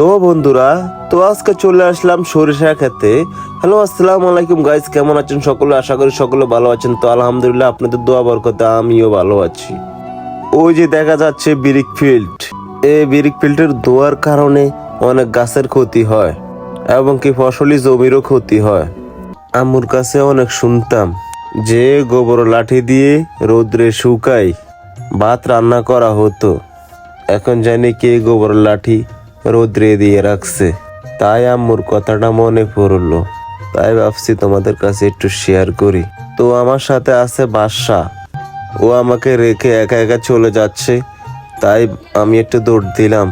তো বন্ধুরা, তো আজকে চলে আসলাম সরিষা খেতে। হ্যালো, আসসালাম আলাইকুম গাইস কেমন আছেন সকলে? আশা করি সকলে ভালো আছেন। তো আলহামদুলিল্লাহ আপনাদের দোয়া বরকতে আমিও ভালো আছি। ওই যে দেখা যাচ্ছে বিরিক ফিল্ড এই বিরিক ফিল্ডের দোয়ার কারণে অনেক গাছের ক্ষতি হয় এবং কি ফসলি জমিরও ক্ষতি হয়। আম্মুর কাছে অনেক শুনতাম যে গোবর লাঠি দিয়ে রোদ্রে শুকাই ভাত রান্না করা হতো। এখন জানি কে গোবর লাঠি রোদ্রে দিয়ে রাখছে। তাই আম্মুর কথাটা মনে পড়ল। তাই ভাবছি তোমাদের কাছে একটু শেয়ার করি। তো আমার সাথে আছে বাদশা। ও আমাকে রেখে একা একা চলে যাচ্ছে। তাই আমি একটু দৌড় দিলাম।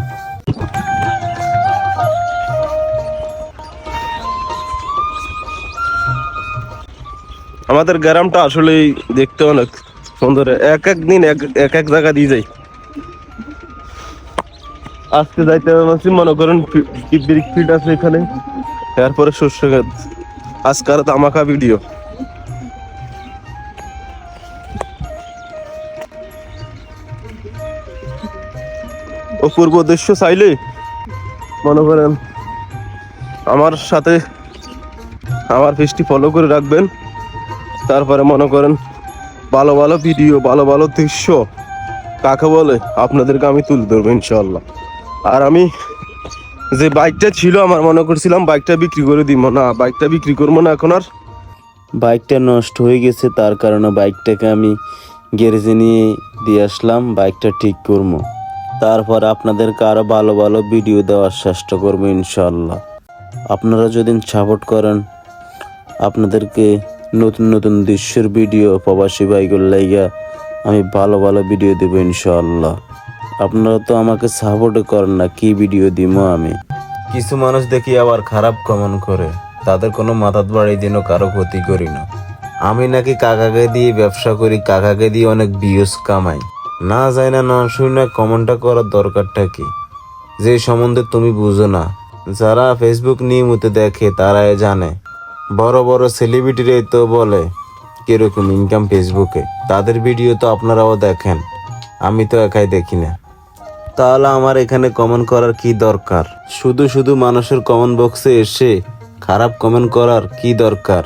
আমাদের গ্রামটা আসলেই দেখতে অনেক সুন্দর। এক এক দিন এক এক জায়গা দিয়ে যাই আজকে যাইতে পারছি মনে করেন ব্রিক ফিল্ড আছে এখানে। তারপরে শস্য ক্ষেত আজকাল তামাকা ভিডিও অপূর্ব দৃশ্য চাইলে, মনে করেন আমার সাথে আমার পেজটি ফলো করে রাখবেন। তারপরে মনে করেন ভালো ভালো ভিডিও ভালো ভালো দৃশ্য, কাকে বলে, আপনাদেরকে আমি তুলে ধরবো ইনশাল্লাহ আর আমি যে বাইকটা ছিল আমার মনে করছিলাম বাইকটা বিক্রি করে দিব। না বাইকটা বিক্রি করব না এখন আর। বাইকটা নষ্ট হয়ে গেছে, তার কারণে বাইকটাকে আমি গ্যারেজে নিয়ে দিয়ে আসলাম বাইকটা ঠিক করব। তারপর আপনাদেরকে আরও ভালো ভালো ভিডিও দেওয়ার চেষ্টা করব ইনশাল্লাহ আপনারা যদি সাপোর্ট করেন, আপনাদেরকে নতুন নতুন দৃশ্যের ভিডিও প্রবাসী বাইকের লাইগা আমি ভালো ভালো ভিডিও দেবো ইনশাআল্লাহ। আপনারা তো আমাকে সাপোর্ট করেন না, কি ভিডিও দিব আমি? কিছু মানুষ দেখি আবার খারাপ কমন করে, তাদের কোনো মাথাত বাড়ি দিন কারও ক্ষতি করি না। আমি নাকি কাকাকে দিয়ে ব্যবসা করি, কাকাকে দিয়ে অনেক বিয়স কামাই। না যায় না না শুই না কমেন্টটা করার দরকারটা কি? যে সম্বন্ধে তুমি বুঝো না। যারা ফেসবুক নিয়মিত দেখে, তারাই জানে। বড় বড় সেলিব্রিটিরা তো বলে, কীরকম ইনকাম ফেসবুকে তাদের ভিডিও তো আপনারাও দেখেন। আমি তো একাই দেখি না। তাহলে আমার এখানে কমেন্ট করার কি দরকার? শুধু শুধু মানুষের কমেন্ট বক্সে এসে খারাপ কমেন্ট করার কি দরকার?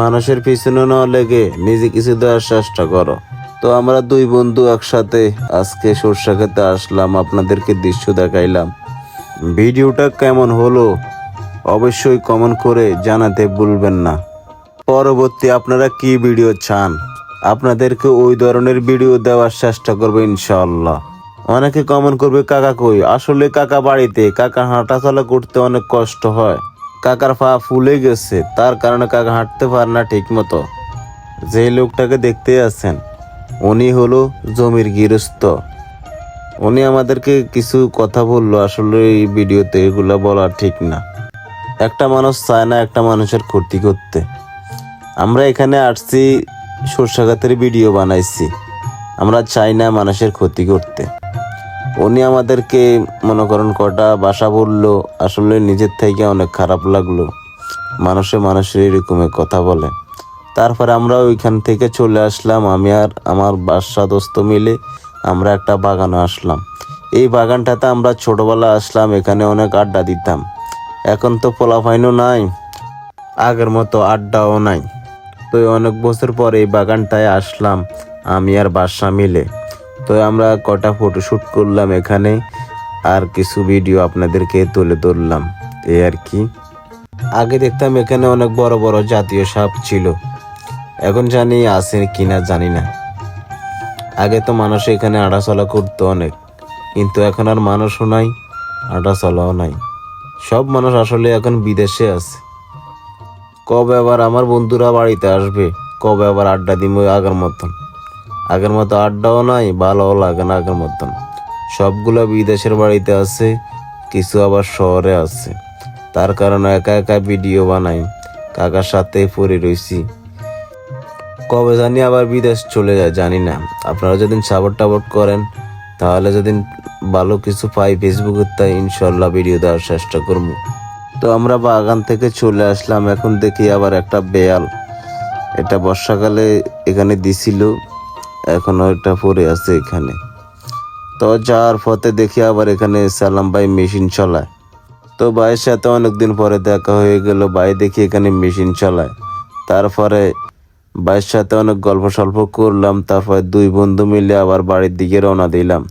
মানুষের পিছনে না লেগে নিজে কিছু দেওয়ার চেষ্টা করো। তো আমরা দুই বন্ধু একসাথে আজকে সরষা খেতে আসলাম, আপনাদেরকে দৃশ্য দেখাইলাম। ভিডিওটা কেমন হলো অবশ্যই কমেন্ট করে জানাতে ভুলবেন না। পরবর্তী আপনারা কি ভিডিও চান? আপনাদেরকে ওই ধরনের ভিডিও দেওয়ার চেষ্টা করব ইনশাআল্লাহ। অনেকে কমেন্ট করবে, কাকা কই? আসলে কাকা বাড়িতে কাকা হাঁটাচলা করতে অনেক কষ্ট হয়। কাকার পা ফুলে গেছে, তার কারণে কাকা হাঁটতে পারে না ঠিক মতো যে লোকটাকে দেখতে আছেন উনি হলো জমির গৃহস্থ। উনি আমাদেরকে কিছু কথা বলল, আসলে এই ভিডিওতে এগুলা বলা ঠিক না। একটা মানুষ চায় না একটা মানুষের ক্ষতি করতে। আমরা এখানে আসছি সর্ষাঘাতের ভিডিও বানাইছি। আমরা চাই না মানুষের ক্ষতি করতে। উনি আমাদেরকে মনে করেন কটা বাসা বলল, আসলে নিজের থেকে অনেক খারাপ লাগল। মানুষে মানুষের এরকমের কথা বলে। তারপরে আমরা ওইখান থেকে চলে আসলাম, আমি আর আমার বাসা দোস্ত মিলে আমরা একটা বাগানে আসলাম। এই বাগানটাতে আমরা ছোটবেলা আসলাম, এখানে অনেক আড্ডা দিতাম। এখন তো পোলাফাইনও নাই, আগের মতো আড্ডাও নাই। তো অনেক বছর পর এই বাগানটায় আসলাম। আমি আর বাসা মিলে। তো আমরা কটা ফটোশ্যুট করলাম এখানে, আর কিছু ভিডিও আপনাদেরকে তুলে ধরলাম। এই আর কি। আগে দেখতাম এখানে অনেক বড় বড় জাতীয় সাপ ছিল। এখন জানি আছে কিনা, জানি না। আগে তো মানুষ এখানে আড়াচলা করতো অনেক। কিন্তু এখন আর মানুষও নাই, আড়াচলাও নাই। সব মানুষ আসলে এখন বিদেশে আছে। কবে আবার আমার বন্ধুরা বাড়িতে আসবে, কবে আবার আড্ডা দিব আগের মতন। আগের মতো আড্ডাও নাই, ভালোও লাগে না আগের মতন। সবগুলো বিদেশের বাড়িতে আছে, কিছু আবার শহরে আছে। তার কারণে একা একা ভিডিও বানাই, কাকার সাথে পড়ে রইছি। কবে জানি আবার বিদেশ চলে যায়, জানি না। আপনারা যদি সাপোর্ট টাপোর্ট করেন, তাহলে যদি ভালো কিছু পাই ফেসবুকে তাই ইনশাল্লাহ ভিডিও দেওয়ার চেষ্টা করব। তো আমরা বাগান থেকে চলে আসলাম, এখন দেখি আবার একটা বেয়াল। এটা বর্ষাকালে এখানে দিছিল। এখনও এটা পড়ে আছে এখানে। তো যাওয়ার পথে দেখি আবার এখানে সালাম ভাই মেশিন চলায়। তো ভাইয়ের সাথে অনেকদিন পরে দেখা হয়ে গেল, ভাই দেখি এখানে মেশিন চলায়। তারপরে ভাইয়ের সাথে অনেক গল্প সল্প করলাম, তারপরে দুই বন্ধু মিলে আবার বাড়ির দিকে রওনা দিলাম।